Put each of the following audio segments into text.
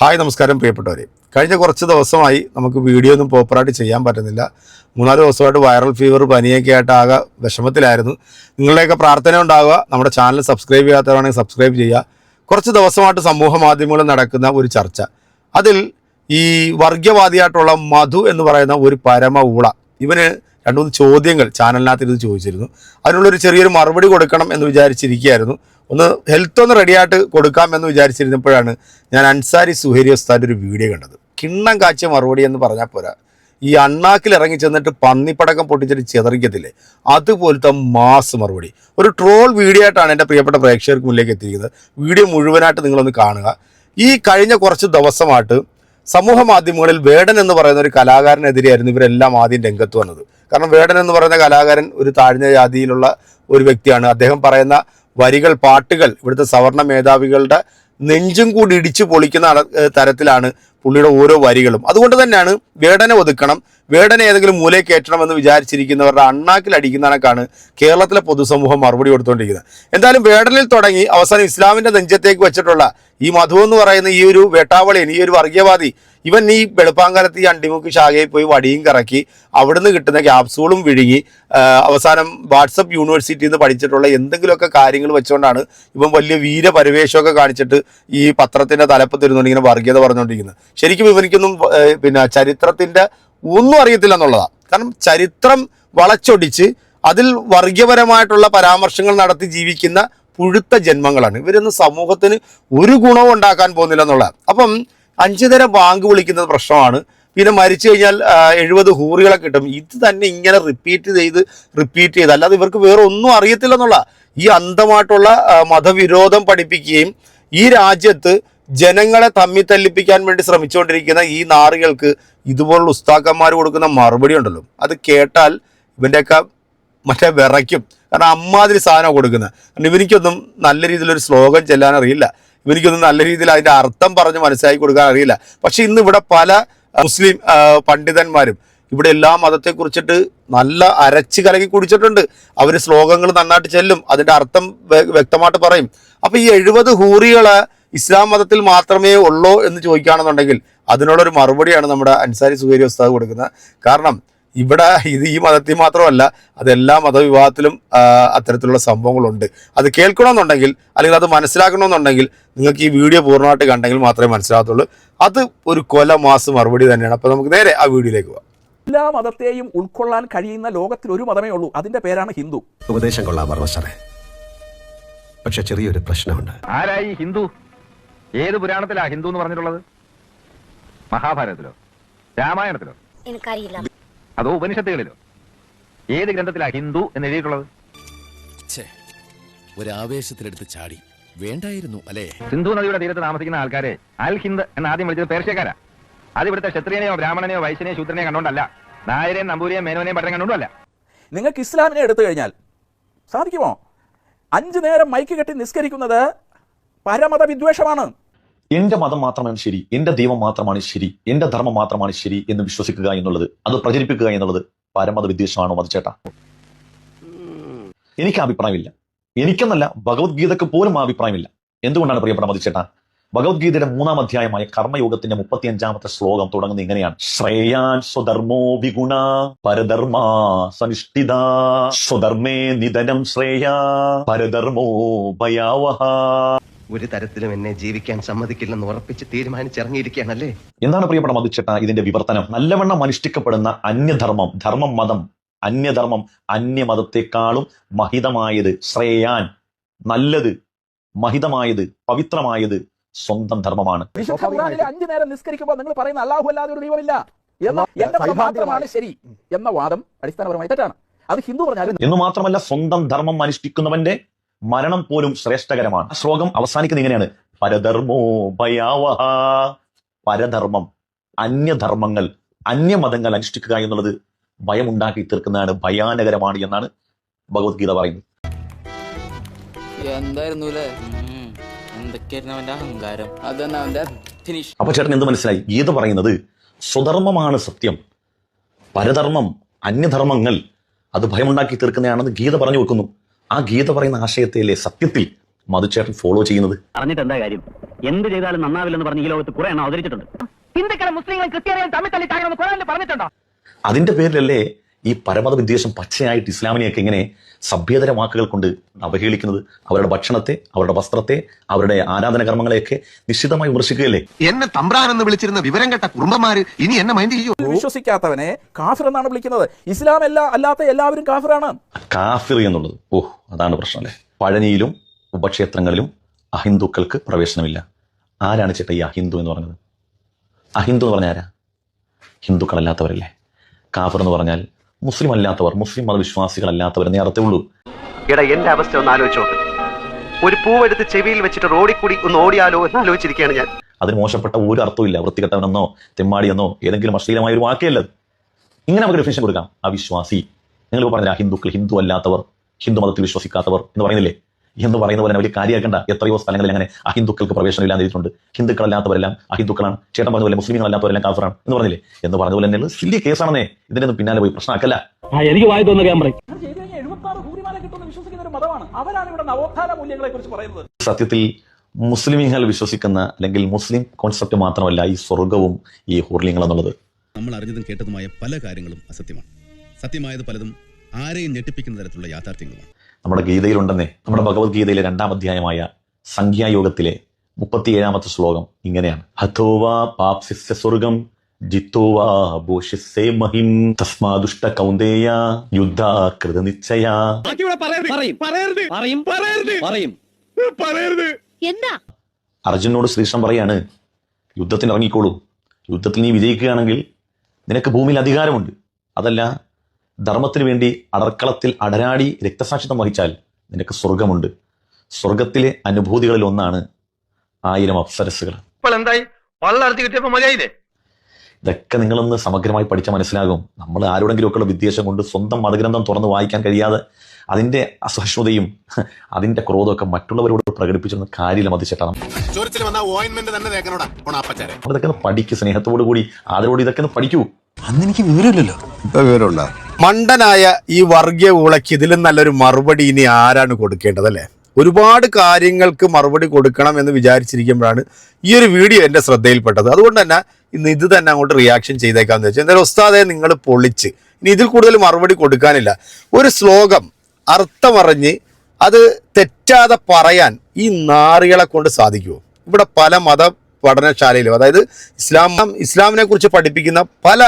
Hi നമസ്കാരം പ്രിയപ്പെട്ടവരെ. കഴിഞ്ഞ കുറച്ച് ദിവസമായി നമുക്ക് വീഡിയോ ഒന്നും പ്രോപ്പറായിട്ട് ചെയ്യാൻ പറ്റുന്നില്ല. മൂന്നാൽ ദിവസമായിട്ട് വൈറൽ ഫീവർ പനിയൊക്കെ ആയിട്ട് ആകെ വിഷമത്തിലായിരുന്നു. നിങ്ങളുടെയൊക്കെ പ്രാർത്ഥന ഉണ്ടാവുക. നമ്മുടെ ചാനൽ സബ്സ്ക്രൈബ് ചെയ്യാത്തവരാണെങ്കിൽ സബ്സ്ക്രൈബ് ചെയ്യുക. കുറച്ച് ദിവസമായിട്ട് സമൂഹ മാധ്യമങ്ങളിൽ നടക്കുന്ന ഒരു ചർച്ച. അതിൽ ഈ വർഗീയവാദിയായിട്ടുള്ള മധു എന്ന് പറയുന്ന ഒരു പരമ ഊള ഇവന് രണ്ടു മൂന്ന് ചോദ്യങ്ങൾ ചാനലിനകത്ത് ഇത് ചോദിച്ചിരുന്നു. അതിനുള്ളൊരു ചെറിയൊരു മറുപടി കൊടുക്കണം എന്ന് വിചാരിച്ചിരിക്കുകയായിരുന്നു. ഒന്ന് ഹെൽത്ത് ഒന്ന് റെഡിയായിട്ട് കൊടുക്കാം എന്ന് വിചാരിച്ചിരുന്നപ്പോഴാണ് ഞാൻ അൻസാരി സുഹേരി ഉസ്താദിന്റെ ഒരു വീഡിയോ കണ്ടത്. കിണ്ണം കാച്ചിയ മറുപടി എന്ന് പറഞ്ഞാൽ പോരാ. ഈ അണ്ണാക്കിൽ ഇറങ്ങി ചെന്നിട്ട് പന്നിപ്പടക്കം പൊട്ടിച്ചിട്ട് ചെതറിക്കത്തില്ലേ? അതുപോലത്തെ മാസ് മറുപടി. ഒരു ട്രോൾ വീഡിയോ ആയിട്ടാണ് എന്റെ പ്രിയപ്പെട്ട പ്രേക്ഷകർക്ക് മുന്നിലേക്ക് എത്തിയിരിക്കുന്നത്. വീഡിയോ മുഴുവനായിട്ട് നിങ്ങളൊന്ന് കാണുക. ഈ കഴിഞ്ഞ കുറച്ച് ദിവസമായിട്ട് സമൂഹ മാധ്യമങ്ങളിൽ വേടൻ എന്ന് പറയുന്ന ഒരു കലാകാരനെതിരെയായിരുന്നു ഇവരെല്ലാം ആദ്യം രംഗത്ത് വന്നത്. കാരണം വേടൻ എന്ന് പറയുന്ന കലാകാരൻ ഒരു താഴ്ന്ന ജാതിയിലുള്ള ഒരു വ്യക്തിയാണ്. അദ്ദേഹം പറയുന്ന വരികൾ പാട്ടുകൾ ഇവിടുത്തെ സവർണ മേധാവികളുടെ നെഞ്ചും കൂടി ഇടിച്ചു പൊളിക്കുന്ന തരത്തിലാണ് പുള്ളിയുടെ ഓരോ വരികളും. അതുകൊണ്ട് തന്നെയാണ് വേടനെ ഒതുക്കണം വേടനെ ഏതെങ്കിലും മൂലയെ കയറ്റണം എന്ന് വിചാരിച്ചിരിക്കുന്നവരുടെ അണ്ണാക്കിൽ അടിക്കുന്ന കണക്കാണ് കേരളത്തിലെ പൊതുസമൂഹം മറുപടി കൊടുത്തുകൊണ്ടിരിക്കുന്നത് എന്തായാലും വേടനിൽ തുടങ്ങി അവസാനം ഇസ്ലാമിന്റെ നെഞ്ചത്തേക്ക് വെച്ചിട്ടുള്ള ഈ മധു എന്ന് പറയുന്ന ഈ ഒരു വേട്ടാവളിയൻ ഈ ഒരു വർഗീയവാദി ഇവൻ ഈ വെളുപ്പാങ്കാലത്ത് ഈ അണ്ടിമുക്ക് ശാഖയിൽ പോയി വടിയും കറക്കി അവിടുന്ന് കിട്ടുന്ന ക്യാപ്സൂളും വിഴുങ്ങി അവസാനം വാട്സപ്പ് യൂണിവേഴ്സിറ്റിയിൽ നിന്ന് പഠിച്ചിട്ടുള്ള എന്തെങ്കിലുമൊക്കെ കാര്യങ്ങൾ വെച്ചുകൊണ്ടാണ് ഇവൻ വലിയ വീരപരിവേഷമൊക്കെ കാണിച്ചിട്ട് ഈ പത്രത്തിന്റെ തലപ്പ് ഇരുന്നുകൊണ്ട് ഇങ്ങനെ വർഗീയത പറഞ്ഞുകൊണ്ടിരിക്കുന്നത്. ശരിക്കും ഇവനിക്കൊന്നും പിന്നെ ചരിത്രത്തിന്റെ ഒന്നും അറിയത്തില്ല എന്നുള്ളതാണ്. കാരണം ചരിത്രം വളച്ചൊടിച്ച് അതിൽ വർഗീയപരമായിട്ടുള്ള പരാമർശങ്ങൾ നടത്തി ജീവിക്കുന്ന പുഴുത്ത ജന്മങ്ങളാണ്. ഇവരൊന്നും സമൂഹത്തിന് ഒരു ഗുണവും ഉണ്ടാക്കാൻ പോകുന്നില്ല എന്നുള്ളതാണ്. അപ്പം അഞ്ചു നേരം ബാങ്ക് വിളിക്കുന്നത് പ്രശ്നമാണ്. പിന്നെ മരിച്ചു കഴിഞ്ഞാൽ എഴുപത് ഹൂറികളെ കിട്ടും. ഇത് തന്നെ ഇങ്ങനെ റിപ്പീറ്റ് ചെയ്ത് റിപ്പീറ്റ് ചെയ്ത്. അല്ലാതെ ഇവർക്ക് വേറെ ഒന്നും അറിയത്തില്ലെന്നുള്ള ഈ അന്ധമായിട്ടുള്ള മതവിരോധം പഠിപ്പിക്കുകയും ഈ രാജ്യത്ത് ജനങ്ങളെ തമ്മി തല്ലിപ്പിക്കാൻ വേണ്ടി ശ്രമിച്ചുകൊണ്ടിരിക്കുന്ന ഈ നാറികൾക്ക് ഇതുപോലുള്ള ഉസ്താക്കന്മാർ കൊടുക്കുന്ന മറുപടി ഉണ്ടല്ലോ. അത് കേട്ടാൽ ഇവന്റെയൊക്കെ മറ്റേ വിറയ്ക്കും. കാരണം അമ്മാതിരി സാധനം കൊടുക്കുന്നത്. കാരണം ഇവനിക്കൊന്നും നല്ല രീതിയിലൊരു ശ്ലോകം ചെല്ലാൻ അറിയില്ല ഇവനിക്കൊന്നും നല്ല രീതിയിൽ അതിന്റെ അർത്ഥം പറഞ്ഞ് മനസ്സിലാക്കി കൊടുക്കാൻ അറിയില്ല. പക്ഷെ ഇന്ന് ഇവിടെ പല മുസ്ലിം പണ്ഡിതന്മാരും ഇവിടെ എല്ലാ മതത്തെക്കുറിച്ചിട്ട് നല്ല അരച്ച് കലക്കി കുടിച്ചിട്ടുണ്ട്. അവർ ശ്ലോകങ്ങൾ നന്നായിട്ട് ചെല്ലും അതിന്റെ അർത്ഥം വ്യക്തമായിട്ട് പറയും. അപ്പോൾ ഈ എഴുപത് ഹൂറികളെ ഇസ്ലാം മതത്തിൽ മാത്രമേ ഉള്ളൂ എന്ന് ചോദിക്കുകയാണെന്നുണ്ടെങ്കിൽ അതിനുള്ളൊരു മറുപടിയാണ് നമ്മുടെ അൻസാരി സുഹേരി ഉസ്താദ് കൊടുക്കുന്നത്. കാരണം ഇവിടെ ഇത് ഈ മതത്തിൽ മാത്രമല്ല അതെല്ലാ മതവിഭാഗത്തിലും അത്തരത്തിലുള്ള സംഭവങ്ങളുണ്ട്. അത് കേൾക്കണമെന്നുണ്ടെങ്കിൽ അല്ലെങ്കിൽ അത് മനസ്സിലാക്കണമെന്നുണ്ടെങ്കിൽ നിങ്ങൾക്ക് ഈ വീഡിയോ പൂർണമായിട്ട് കണ്ടെങ്കിൽ മാത്രമേ മനസ്സിലാകത്തുള്ളൂ. അത് ഒരു കൊല മാസം മറുപടി തന്നെയാണ്. അപ്പോൾ നമുക്ക് നേരെ ആ വീഡിയോയിലേക്ക് പോകാം. എല്ലാ മതത്തെയും ഉൾക്കൊള്ളാൻ കഴിയുന്ന ലോകത്തിൽ ഒരു മതമേ ഉള്ളൂ. അതിന്റെ പേരാണ് ഹിന്ദു. ഉപദേശം കൊള്ളാം വർമ്മ സാറേ. പക്ഷെ ചെറിയൊരു പ്രശ്നമുണ്ട്. ആരായി ഹിന്ദു? ഏത് പുരാണത്തിലാ ഹിന്ദു എന്ന് പറഞ്ഞിട്ടുള്ളത്? മഹാഭാരതത്തിലോ? രാമായണത്തിലോ? എനിക്കറിയില്ല. അതോ ഉപനിഷത്തുകളിലോ? ഏത് ഗ്രന്ഥത്തിലാ ഹിന്ദു എന്ന് എഴുതിയിട്ടുള്ളത്? ഛേ ഒരാവേശത്തിലെടുത്ത് ചാടി. വേണ്ടായിരുന്നു അല്ലേ? സിന്ധു നദിയുടെ തീരത്ത് താമസിക്കുന്ന ആൾക്കാരെ അൽ ഹിന്ദ് എന്ന് ആദ്യം വിളിച്ചത് പേർഷ്യക്കാരാ. അത് ഇവിടുത്തെ ക്ഷത്രിയനെയോ ബ്രാഹ്മണനെയോ വൈശ്യനെയോ ശൂദ്രനെയോ കണ്ടോണ്ടല്ല നായരെയും നമ്പൂരിയെയും മേനോനെയും പട്ടം കണ്ടോണ്ടല്ല നിങ്ങൾക്ക് ഇസ്ലാമിനെ എടുത്തു കഴിഞ്ഞാൽ സാധിക്കുമോ? അഞ്ചു നേരം മൈക്ക് കെട്ടി നിസ്കരിക്കുന്നത് പരമത വിദ്വേഷമാണ് എന്റെ മതം മാത്രമാണ് ശരി എന്റെ ദൈവം മാത്രമാണ് ശരി എന്റെ ധർമ്മം മാത്രമാണ് ശരി എന്ന് വിശ്വസിക്കുക എന്നുള്ളത് അത് പ്രചരിപ്പിക്കുക എന്നുള്ളത് പരമത വിദ്വേഷമാണോ മതിച്ചേട്ടാ? എനിക്ക് അഭിപ്രായമില്ല. എനിക്കെന്നല്ല ഭഗവത്ഗീതക്ക് പോലും ആ അഭിപ്രായമില്ല. എന്തുകൊണ്ടാണ് പ്രിയപ്പെട്ട ചേട്ടാ ഭഗവത്ഗീതയുടെ മൂന്നാം അധ്യായമായ കർമ്മയോഗത്തിന്റെ മുപ്പത്തിയഞ്ചാമത്തെ ശ്ലോകം തുടങ്ങുന്നത് ഇങ്ങനെയാണ്. ശ്രേയാൻ സ്വധർമ്മോ വിഗുണ പരധർമാ സനിഷ്ഠിത സ്വധർമ്മേ നിധനം ശ്രേയ പരധർമ്മോ ഭയാവഹ. ഒരു തരത്തിലും എന്നെ ജീവിക്കാൻ സമ്മതിക്കില്ലെന്ന് ഉറപ്പിച്ച് തീരുമാനിച്ചിറങ്ങിയിരിക്കുകയാണല്ലേ? എന്താണ് പ്രിയപ്പെട്ട മധുച്ചേട്ട ഇതിന്റെ വിവർത്തനം? നല്ലവണ്ണം അനുഷ്ഠിക്കപ്പെടുന്ന അന്യധർമ്മം ധർമ്മം മതം. അന്യധർമ്മം അന്യമതത്തെക്കാളും മഹിതമായത് ശ്രേയാൻ. നല്ലത് മഹിതമായത് പവിത്രമായത് സ്വന്തം ധർമ്മമാണ്. അഞ്ചു നേരം നിസ്കരിക്കുമ്പോൾ നിങ്ങൾ പറയുന്ന അള്ളാഹു അല്ലാതെ ഒരു ദൈവമില്ല. എന്ന മാത്രമാണ് ശരി എന്ന വാദം അടിസ്ഥാനപരമായി തെറ്റാണ്. അത് ഹിന്ദു പറഞ്ഞാലും എന്ന് മാത്രമല്ല സ്വന്തം ധർമ്മം അനുഷ്ഠിക്കുന്നവന്റെ മരണം പോലും ശ്രേഷ്ഠകരമാണ്. ആ ശ്ലോകം അവസാനിക്കുന്നത് ഇങ്ങനെയാണ്. പരധർമ്മോ ഭയാവഹ. പരധർമ്മം അന്യധർമ്മങ്ങൾ അന്യമതങ്ങൾ അനുഷ്ഠിക്കുക എന്നുള്ളത് ഭയമുണ്ടാക്കി തീർക്കുന്നതാണ് ഭയാനകരമാണ് എന്നാണ് ഭഗവത്ഗീത പറയുന്നത്. എന്തായിരുന്നു അല്ലേ എന്തൊക്കെയായിരുന്നു അവന്റെ അഹങ്കാരം? അതന്നെ അവന്റെ ഫിനിഷ് അപ്പൊ ചേട്ടൻ എന്ത് മനസ്സിലായി? ഗീത പറയുന്നത് സ്വധർമ്മമാണ് സത്യം. പരധർമ്മം അന്യധർമ്മങ്ങൾ അത് ഭയമുണ്ടാക്കി തീർക്കുന്നതാണെന്ന് ഗീത പറഞ്ഞു വെക്കുന്നു. ആ ഗീത പറയുന്ന ആശയത്തിലെ സത്യത്തിൽ മധുചേട്ടൻ ഫോളോ ചെയ്യുന്നത്? അറിഞ്ഞിട്ട് എന്താ കാര്യം? എന്ത് ചെയ്താലും നന്നാവില്ലെന്ന് പറഞ്ഞ് ഈ ലോകത്ത് കുറെ എണ്ണം അവതരിച്ചിട്ടുണ്ട്. ഹിന്ദുക്കളെ മുസ്ലിങ്ങളും ക്രിസ്ത്യാനികളും തമ്മിൽ തല്ലി താങ്ങണമെന്ന് ഖുറാനിൽ പറഞ്ഞിട്ടുണ്ടോ? അതിന്റെ പേരിലല്ലേ ഈ പരമത വിദ്വേഷം പച്ചയായിട്ട് ഇസ്ലാമിനെയൊക്കെ ഇങ്ങനെ സഭ്യതര വാക്കുകൾ കൊണ്ട് അവഹേളിക്കുന്നത് അവരുടെ ഭക്ഷണത്തെ അവരുടെ വസ്ത്രത്തെ അവരുടെ ആരാധന കർമ്മങ്ങളെയൊക്കെ നിശ്ചിതമായി വിമർശിക്കുകയല്ലേ? എന്നെ തമ്പ്രാനെന്ന് വിളിച്ചിരുന്ന വിവരം കേട്ട കുടുംബമാര് ഇനി എന്നെ മൈൻഡ് ചെയ്യൂ? വിശ്വസിക്കാത്തവനെ കാഫിർ എന്നാണ് വിളിക്കുന്നത്. ഇസ്ലാം എല്ലാ അല്ലാത്ത എല്ലാവരും കാഫിറാണ്. കാഫിർ എന്നുള്ളത്. ഓഹ് അതാണ് പ്രശ്നം അല്ലേ? പഴനിയിലും ഉപക്ഷേത്രങ്ങളിലും അഹിന്ദുക്കൾക്ക് പ്രവേശനമില്ല. ആരാണ് ചേട്ടാ ഈ അഹിന്ദു എന്ന് പറഞ്ഞത്? അഹിന്ദു എന്ന് പറഞ്ഞാൽ ആരാ ഹിന്ദുക്കളല്ലാത്തവരല്ലേ? കാഫർ എന്ന് പറഞ്ഞാൽ മുസ്ലിം അല്ലാത്തവർ മുസ്ലിം മതവിശ്വാസികളല്ലാത്തവർ എന്നേ അർത്ഥേ ഉള്ളൂ എടാ എന്റെ അവസ്ഥ ഒന്ന് ആലോചിച്ച് നോക്ക്. ഒരു പൂവെടുത്ത് ചെവിയിൽ വെച്ചിട്ട് റോഡിൽ കൂടി ഒന്ന് ഓടിയാലോ എന്ന് ആലോചിച്ചിരിക്കുകയാണ് ഞാൻ. അതിന് മോശപ്പെട്ട ഒരു അർത്ഥമില്ല വൃത്തികെട്ടവനെന്നോ തെമ്മാടിയെന്നോ ഏതെങ്കിലും അശ്ലീലമായ ഒരു വാക്കേ അല്ലത് ഇങ്ങനെ നമുക്ക് ഡെഫിനേഷൻ കൊടുക്കാം. അവിശ്വാസി. നിങ്ങൾ പറഞ്ഞില്ല ഹിന്ദുക്കൾ ഹിന്ദു അല്ലാത്തവർ ഹിന്ദു മതത്തിൽ വിശ്വസിക്കാത്തവർ എന്ന് പറയുന്നില്ലേ? എന്ന് പറയുന്ന പോലെ വലിയ കാര്യമാക്കേണ്ട എത്രയോ സ്ഥലങ്ങളിൽ അങ്ങനെ അഹിന്ദുക്കൾക്ക് പ്രവേശനമില്ലാന്ന് ചെയ്തിട്ടുണ്ട് ഹിന്ദുക്കളല്ലാത്തവരെല്ലാം അഹിന്ദുക്കളാണ്. ചേട്ടൻ പറഞ്ഞ പോലെ മുസ്ലിങ്ങളല്ലാത്തവരെല്ലാം കാഫറാണ് എന്ന് പറഞ്ഞില്ലേ? എന്ന് പറഞ്ഞ പോലെ തന്നെ വലിയ കേസാണെന്നേ. ഇതിനൊന്നും പിന്നാലെ പോയി പ്രശ്നമാക്കല്ല. എനിക്ക് വായി തോന്നുന്നു ക്യാമറ. വിശ്വസിക്കുന്ന ഒരു മതമാണ്. അവരാണ് ഇവിടെ നവോത്ഥാന മൂല്യങ്ങളെ കുറിച്ച് പറയുന്നത്. സത്യത്തിൽ മുസ്ലിമീങ്ങൾ വിശ്വസിക്കുന്ന അല്ലെങ്കിൽ മുസ്ലിം കോൺസെപ്റ്റ് മാത്രമല്ല ഈ സ്വർഗവും ഈ ഹൂർലിങ്ങൾ എന്നുള്ളത്. നമ്മൾ അറിഞ്ഞതും കേട്ടതുമായ പല കാര്യങ്ങളും അസത്യമാണ്. സത്യമായത് പലതും ആരെയും ഞെട്ടിപ്പിക്കുന്ന തരത്തിലുള്ള യാഥാർത്ഥ്യങ്ങളുമാണ്. നമ്മുടെ ഗീതയിലുണ്ടെന്നേ. നമ്മുടെ ഭഗവത്ഗീതയിലെ രണ്ടാം അധ്യായമായ സംഖ്യായോഗത്തിലെ മുപ്പത്തിയേഴാമത്തെ ശ്ലോകം ഇങ്ങനെയാണ്. പാപ്സിസ്യ സ്വർഗം ജിത്തോവാ മഹിം തസ്മാദുഷ്ട കൗന്ദേയ യുദ്ധ കൃതനിശ്ചയ എന്താ? അർജുനോട് ശ്രീകൃഷ്ണൻ പറയാണ് യുദ്ധത്തിന് ഇറങ്ങിക്കോളൂ യുദ്ധത്തിൽ നീ വിജയിക്കുകയാണെങ്കിൽ നിനക്ക് ഭൂമിയിൽ അധികാരമുണ്ട്. അതല്ല ധർമ്മത്തിന് വേണ്ടി അടർക്കളത്തിൽ അടരാടി രക്തസാക്ഷിത്വം വഹിച്ചാൽ നിനക്ക് സ്വർഗമുണ്ട് സ്വർഗത്തിലെ അനുഭൂതികളിൽ ഒന്നാണ് ആയിരം അപ്സരസുകൾ ഇതൊക്കെ നിങ്ങളൊന്ന് സമഗ്രമായി പഠിച്ച മനസ്സിലാകും. നമ്മൾ ആരോടെങ്കിലും ഒക്കെ വിദ്വേഷം കൊണ്ട് സ്വന്തം മതഗ്രന്ഥം തുറന്ന് വായിക്കാൻ കഴിയാതെ അതിന്റെ അസഹിഷ്ണുതയും അതിന്റെ ക്രോധമൊക്കെ മറ്റുള്ളവരോട് പ്രകടിപ്പിച്ചൊന്നും കാര്യമില്ല മതിച്ചേട്ടാ ചോരത്തിൽ വന്ന ഓയിൻമെന്റ് തന്നെ തേക്കണോടാ ഓണാപ്പച്ചാരെ. നമ്മൾ ഇതൊക്കെ ഒന്ന് പഠിക്കൂ സ്നേഹത്തോടു കൂടി ആദരോട് ഇതൊക്കെ ഒന്ന് പഠിക്കൂ. ഇപ്പൊ വിവരമുണ്ടോ മണ്ടനായ ഈ വർഗീയ ഊളയ്ക്ക് ഇതിലും നല്ലൊരു മറുപടി ഇനി ആരാണ് കൊടുക്കേണ്ടത് അല്ലേ? ഒരുപാട് കാര്യങ്ങൾക്ക് മറുപടി കൊടുക്കണം എന്ന് വിചാരിച്ചിരിക്കുമ്പോഴാണ് ഈ ഒരു വീഡിയോ എന്റെ ശ്രദ്ധയിൽപ്പെട്ടത്. അതുകൊണ്ട് തന്നെ ഇന്ന് ഇത് തന്നെ അങ്ങോട്ട് റിയാക്ഷൻ ചെയ്തേക്കാന്ന് വെച്ചാൽ എന്തായാലും ഉസ്താദെ നിങ്ങൾ പൊളിച്ച്. ഇനി ഇതിൽ കൂടുതൽ മറുപടി കൊടുക്കാനില്ല. ഒരു ശ്ലോകം അർത്ഥമറിഞ്ഞ് അത് തെറ്റാതെ പറയാൻ ഈ നാറികളെ കൊണ്ട് സാധിക്കുമോ ഇവിടെ പല മത പഠനശാലയിലും അതായത് ഇസ്ലാം ഇസ്ലാമിനെ കുറിച്ച് പഠിപ്പിക്കുന്ന പല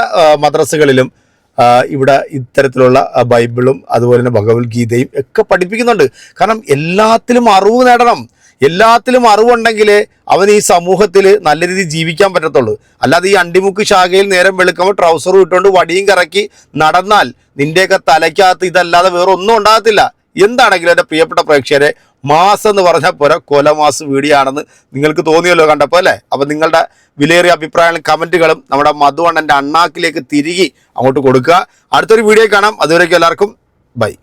മദ്രസകളിലും ഇവിടെ ഇത്തരത്തിലുള്ള ബൈബിളും അതുപോലെ തന്നെ ഭഗവത്ഗീതയും ഒക്കെ പഠിപ്പിക്കുന്നുണ്ട്. കാരണം എല്ലാത്തിലും അറിവ് നേടണം. എല്ലാത്തിലും അറിവുണ്ടെങ്കിലേ അവൻ ഈ സമൂഹത്തിൽ നല്ല രീതിയിൽ ജീവിക്കാൻ പറ്റത്തുള്ളൂ. അല്ലാതെ ഈ അണ്ടിമുക്ക് ശാഖയിൽ നേരം വെളുക്കുമ്പോൾ ട്രൗസറും ഇട്ടുകൊണ്ട് വടിയും കറക്കി നടന്നാൽ നിന്റെയൊക്കെ തലയ്ക്കകത്ത് ഇതല്ലാതെ വേറെ ഒന്നും ഉണ്ടാകത്തില്ല. എന്താണെങ്കിലും എന്റെ പ്രിയപ്പെട്ട പ്രേക്ഷകരെ മാസം എന്ന് പറഞ്ഞാൽ പോരാ കൊലമാസ് വീഡിയോ ആണെന്ന് നിങ്ങൾക്ക് തോന്നിയല്ലോ കണ്ടപ്പോൾ അല്ലേ? അപ്പം നിങ്ങളുടെ വിലയേറിയ അഭിപ്രായങ്ങളും കമന്റുകളും നമ്മുടെ മധുവണ്ണന്റെ അണ്ണാക്കിലേക്ക് തിരികെ അങ്ങോട്ട് കൊടുക്കുക. അടുത്തൊരു വീഡിയോ കാണാം. അതുവരേക്കും എല്ലാവർക്കും ബൈ.